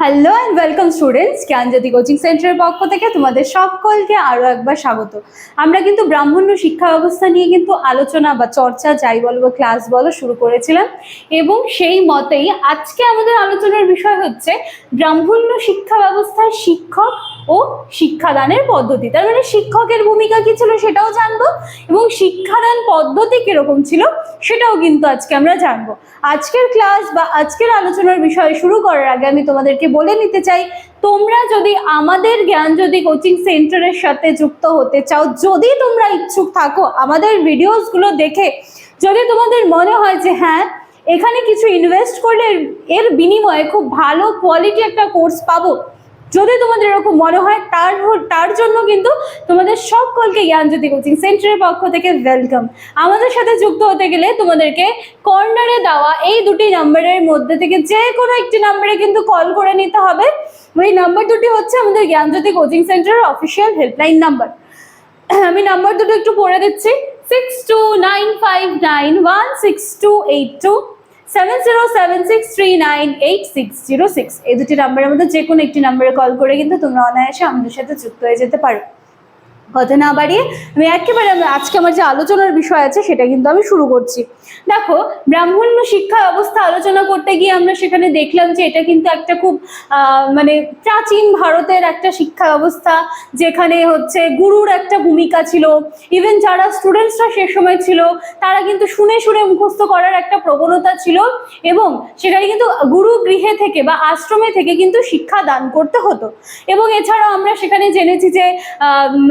Hello and welcome students Gyanjyoti coaching সেন্টারের পক্ষ থেকে তোমাদের সকলকে আরও একবার স্বাগত। আমরা কিন্তু ব্রাহ্মণ্য শিক্ষা ব্যবস্থা নিয়ে কিন্তু আলোচনা বা চর্চা, যাই বলো বা ক্লাস বলো, শুরু করেছিলাম। এবং সেই মতেই আজকে আমাদের আলোচনার বিষয় হচ্ছে ব্রাহ্মণ্য শিক্ষা ব্যবস্থায় শিক্ষক ও শিক্ষাদানের পদ্ধতি। তার মানে শিক্ষকের ভূমিকা কি ছিল সেটাও জানব এবং শিক্ষাদান পদ্ধতি কীরকম ছিল সেটাও কিন্তু আজকে আমরা জানব। আজকের ক্লাস বা আজকের আলোচনার বিষয় শুরু করার আগে আমি তোমাদেরকে বলে নিতে চাই, তোমরা যদি আমাদের জ্ঞান যদি কোচিং সেন্টারের সাথে যুক্ত হতে চাও, যদি তোমরা ইচ্ছুক থাকো আমাদের ভিডিওসগুলো দেখে, যদি তোমাদের মনে হয় যে হ্যাঁ এখানে কিছু ইনভেস্ট করলে এর বিনিময়ে খুব ভালো কোয়ালিটি একটা কোর্স পাবো যদি তোমাদের এরকম মনে হয়, তার তার জন্য কিন্তু তোমাদের সকলকে জ্ঞানজ্যোতি কোচিং সেন্টারের পক্ষ থেকে ওয়েলকাম আমাদের সাথে যুক্ত হতে গেলে তোমাদেরকে কর্নারে দেওয়া এই দুটি নাম্বারের মধ্যে থেকে যে কোনো একটি নাম্বারে কিন্তু কল করে নিতে হবে। ওই নাম্বার দুটি হচ্ছে আমাদের জ্ঞানজ্যোতি কোচিং সেন্টারের অফিসিয়াল হেল্পলাইন নাম্বার আমি নাম্বার দুটো একটু পড়ে দিচ্ছি। Six two nine five nine one six two eight two seven zero seven six three nine eight six zero six এই দুটি নাম্বারের মধ্যে যে কোনো একটি নাম্বারে কল করে কিন্তু তোমরা অনায়াসে আমাদের সাথে যুক্ত হয়ে যেতে পারো। কথা না বাড়িয়ে আমি একেবারে আজকে আমার যে আলোচনার বিষয় আছে সেটা কিন্তু আমি শুরু করছি। দেখো, ব্রাহ্মণ্য শিক্ষা ব্যবস্থা আলোচনা করতে গিয়ে আমরা সেখানে দেখলাম যে এটা কিন্তু একটা খুব মানে প্রাচীন ভারতের একটা শিক্ষা ব্যবস্থা, যেখানে হচ্ছে গুরুর একটা ভূমিকা ছিল। ইভেন যারা স্টুডেন্টসরা সে সময় ছিল, তারা কিন্তু শুনে শুনে মুখস্থ করার একটা প্রবণতা ছিল এবং সেখানে কিন্তু গুরু গৃহে থেকে বা আশ্রমে থেকে কিন্তু শিক্ষা দান করতে হতো। এবং এছাড়াও আমরা সেখানে জেনেছি যে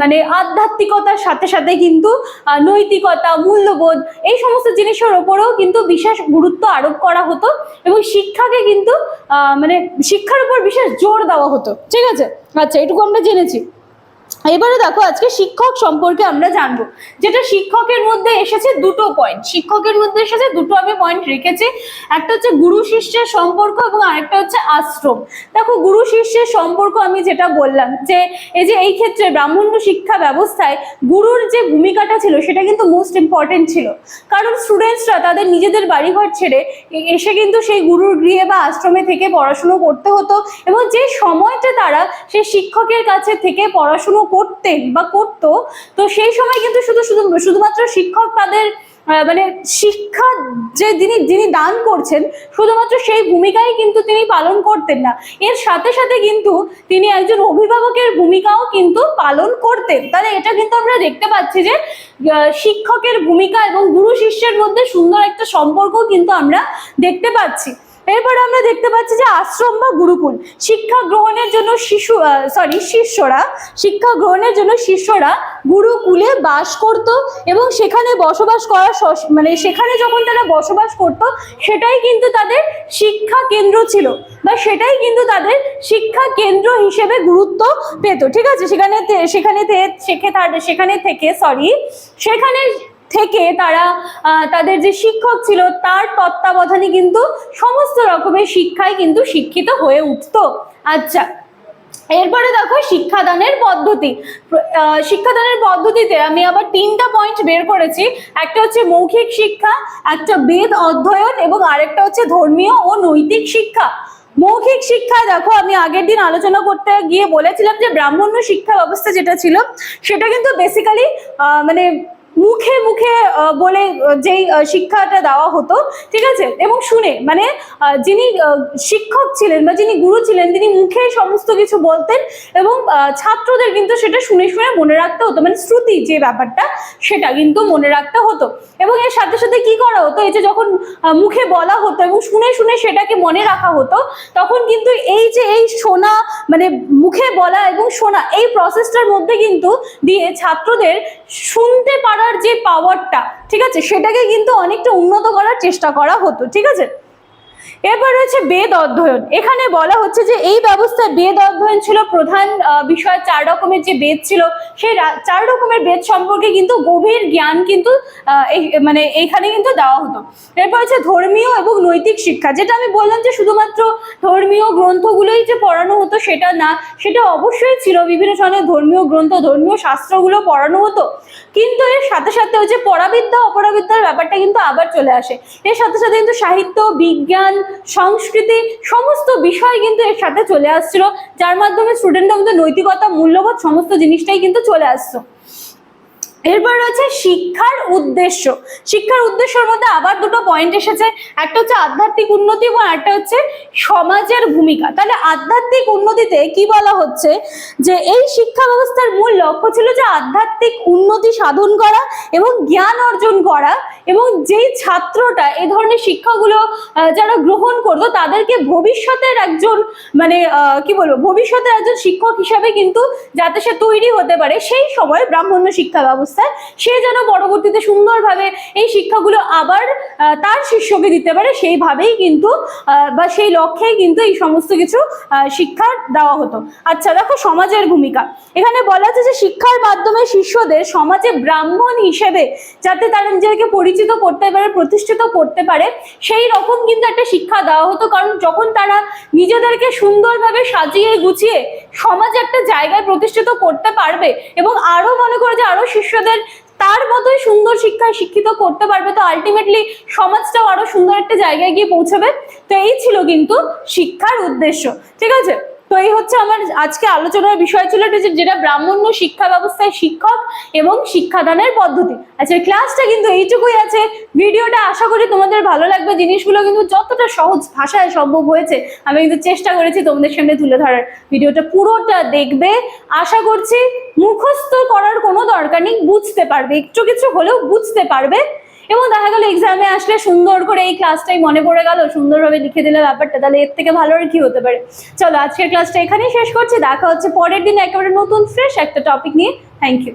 মানে আধ্যাত্মিকতার সাথে সাথে কিন্তু নৈতিকতা, মূল্যবোধ, এই সমস্ত জিনিসের ওপরেও কিন্তু বিশেষ গুরুত্ব আরোপ করা হতো এবং শিক্ষাকে কিন্তু মানে শিক্ষার উপর বিশেষ জোর দেওয়া হতো। ঠিক আছে? আচ্ছা এটুকু আমরা জেনেছি। এবারে দেখো, আজকে শিক্ষক সম্পর্কে আমরা জানব। যেটা শিক্ষকের মধ্যে এসেছে দুটো পয়েন্ট শিক্ষকের মধ্যে এসেছে দুটো আমি পয়েন্ট রেখেছি। একটা হচ্ছে গুরু শিষ্যের সম্পর্ক এবং আরেকটা হচ্ছে আশ্রম। দেখো, গুরু শিষ্যের সম্পর্ক আমি যেটা বললাম, যে এই যে এই ক্ষেত্রে ব্রাহ্মণ্য শিক্ষা ব্যবস্থায় গুরুর যে ভূমিকাটা ছিল, সেটা কিন্তু মোস্ট ইম্পর্টেন্ট ছিল। কারণ স্টুডেন্টসরা তাদের নিজেদের বাড়িঘর ছেড়ে এসে কিন্তু সেই গুরুর গৃহে বা আশ্রমে থেকে পড়াশুনো করতে হতো এবং যে সময়টা তারা সেই শিক্ষকের কাছে থেকে পড়াশুনো করতেন বা করতো, তো সেই সময় কিন্তু শুধু শুধু শুধুমাত্র শিক্ষক তাদের মানে শিক্ষা যে যিনি যিনি দান করছেন, শুধুমাত্র সেই ভূমিকাই কিন্তু তিনি পালন করতেন না। এর সাথে সাথে কিন্তু তিনি একজন অভিভাবকের ভূমিকাও কিন্তু পালন করতেন। তাহলে এটা কিন্তু আমরা দেখতে পাচ্ছি যে শিক্ষকের ভূমিকা এবং গুরু শিষ্যের মধ্যে সুন্দর একটা সম্পর্ক কিন্তু আমরা দেখতে পাচ্ছি। এরপরে আমরা দেখতে পাচ্ছি যে আশ্রম বা গুরুকুল, শিক্ষা গ্রহণের জন্য শিশু সরি শিষ্যরা, শিক্ষা গ্রহণের জন্য শিষ্যরা গুরুকুলে বাস করত এবং সেখানে বসবাস করা মানে সেখানে যখন তারা বসবাস করত, সেটাই কিন্তু তাদের শিক্ষা কেন্দ্র ছিল বা সেটাই কিন্তু তাদের শিক্ষা কেন্দ্র হিসেবে গুরুত্ব পেত। ঠিক আছে? সেখানে সেখানে সেখানে থেকে সরি সেখানে থেকে তারা তাদের যে শিক্ষক ছিল তার তত্ত্বাবধানে কিন্তু সমস্ত রকমের শিক্ষায় কিন্তু শিক্ষিত হয়ে উঠতো। আচ্ছা এরপরে দেখো শিক্ষাদানের পদ্ধতি। শিক্ষাদানের পদ্ধতিতে আমি আবার তিনটা পয়েন্ট বের করেছি। একটা হচ্ছে মৌখিক শিক্ষা, একটা বেদ অধ্যয়ন এবং আরেকটা হচ্ছে ধর্মীয় ও নৈতিক শিক্ষা। মৌখিক শিক্ষায় দেখো, আমি আগের দিন আলোচনা করতে গিয়ে বলেছিলাম যে ব্রাহ্মণ্য শিক্ষা ব্যবস্থা যেটা ছিল, সেটা কিন্তু বেসিক্যালি মানে মুখে মুখে বলে যেই শিক্ষাটা দেওয়া হতো, ঠিক আছে? এবং শুনে মানে যিনি শিক্ষক ছিলেন বা যিনি গুরু ছিলেন, তিনি মুখে সমস্ত কিছু বলতেন এবং ছাত্রদের কিন্তু সেটা শুনে শুনে মনে রাখতে হতো। মানে শ্রুতি যে ব্যাপারটা, সেটা কিন্তু মনে রাখতে হতো। এবং এর সাথে সাথে কি করা হতো? এই যে যখন মুখে বলা হতো এবং শুনে শুনে সেটাকে মনে রাখা হতো, তখন কিন্তু এই যে এই শোনা মানে মুখে বলা এবং শোনা এই প্রসেসটার মধ্যে কিন্তু দিয়ে ছাত্রদের শুনতে পারার যে পাওয়ারটা ঠিক আছে? সেটাকে কিন্তু অনেকটা উন্নত করার চেষ্টা করা হতো, ঠিক আছে? এরপর রয়েছে বেদ অধ্যয়ন। এখানে বলা হচ্ছে যে এই ব্যবস্থায় বেদ অধ্যয়ন ছিল প্রধান বিষয়। চার রকমের যে বেদ ছিল, সেই চার রকমের বেদ সম্পর্কে কিন্তু গভীর জ্ঞান কিন্তু মানে এইখানে কিন্তু দেওয়া হতো। এরপর হচ্ছে ধর্মীয় এবং নৈতিক শিক্ষা। যেটা আমি বললাম যে শুধুমাত্র ধর্মীয় গ্রন্থগুলোই যে পড়ানো হতো সেটা না, সেটা অবশ্যই ছিল। বিভিন্ন ধরনের ধর্মীয় গ্রন্থ, ধর্মীয় শাস্ত্রগুলো পড়ানো হতো। কিন্তু এর সাথে সাথে ওই যে পরাবিদ্যা, অপরাবিদ্যার ব্যাপারটা কিন্তু আবার চলে আসে। এর সাথে সাথে কিন্তু সাহিত্য, বিজ্ঞান বিজ্ঞান সংস্কৃতি, সমস্ত বিষয় কিন্তু এর সাথে চলে আসছিল। যার মাধ্যমে স্টুডেন্টদের মধ্যে নৈতিকতা, মূল্যবোধ, সমস্ত জিনিসটাই কিন্তু চলে আসতো। এরপর রয়েছে শিক্ষার উদ্দেশ্য। শিক্ষার উদ্দেশ্যের মধ্যে আবার দুটো পয়েন্ট এসেছে। একটা হচ্ছে আধ্যাত্মিক উন্নতি এবং একটা হচ্ছে সমাজের ভূমিকা। তাহলে আধ্যাত্মিক উন্নতিতে কি বলা হচ্ছে? যে এই শিক্ষা ব্যবস্থার মূল লক্ষ্য ছিল যে আধ্যাত্মিক উন্নতি সাধন করা এবং জ্ঞান অর্জন করা এবং যেই ছাত্রটা এ ধরনের শিক্ষাগুলো যারা গ্রহণ করতো তাদেরকে ভবিষ্যতের একজন মানে কি বলব, ভবিষ্যতের একজন শিক্ষক হিসাবে কিন্তু যাতে সে তৈরি হতে পারে, সেই সময় ব্রাহ্মণ্য শিক্ষা ব্যবস্থায় সে যেন পরবর্তীতে সুন্দরভাবে এই শিক্ষাগুলো আবার তার শিষ্যকে দিতে পারে, সেইভাবেই কিন্তু বা সেই লক্ষ্যেই কিন্তু এই সমস্ত কিছু শিক্ষা দেওয়া হতো। আচ্ছা দেখো সমাজের ভূমিকা। এখানে বলা আছে যে শিক্ষার মাধ্যমে শিষ্যদের সমাজে ব্রাহ্মণ হিসেবে যাতে তারা নিজেদেরকে পরিচিত করতে পারে, প্রতিষ্ঠিত করতে পারে, সেই রকম কিন্তু একটা শিক্ষা দেওয়া হতো। কারণ যখন তারা নিজেদেরকে সুন্দরভাবে সাজিয়ে গুছিয়ে সমাজে একটা জায়গায় প্রতিষ্ঠিত করতে পারবে এবং আরও মনে করে যে আরও শিষ্যদের তার মতোই সুন্দর শিক্ষায় শিক্ষিত করতে পারবে। তো আলটিমেটলি সমাজটাও আরও সুন্দর একটা জায়গায় গিয়ে পৌঁছাবে। তো এই ছিল কিন্তু শিক্ষার উদ্দেশ্য। ঠিক আছে? তো এই হচ্ছে আমার আজকে আলোচনার বিষয় ছিল যেটা ব্রাহ্মণ্য শিক্ষা ব্যবস্থায় শিক্ষক এবং শিক্ষাদানের পদ্ধতি। আচ্ছা ক্লাসটা কিন্তু এইটুকুই আছে। ভিডিওটা আশা করি তোমাদের ভালো লাগবে। জিনিসগুলো কিন্তু যতটা সহজ ভাষায় সম্ভব হয়েছে, আমি কিন্তু চেষ্টা করেছি তোমাদের সামনে তুলে ধরার। ভিডিওটা পুরোটা দেখবে। আশা করছি মুখস্থ করার কোনো দরকার নেই, বুঝতে পারবে। একটু কিছু হলেও বুঝতে পারবে। এবং দেখা গেল এক্সামে আসলে সুন্দর করে এই ক্লাসটাই মনে পড়ে গেল, সুন্দরভাবে লিখে দিলে ব্যাপারটা, তাহলে এর থেকে ভালো আর কি হতে পারে। চলো, আজকের ক্লাসটা এখানেই শেষ করছি, দেখা হচ্ছে পরের দিন একেবারে নতুন ফ্রেশ একটা টপিক নিয়ে। Thank you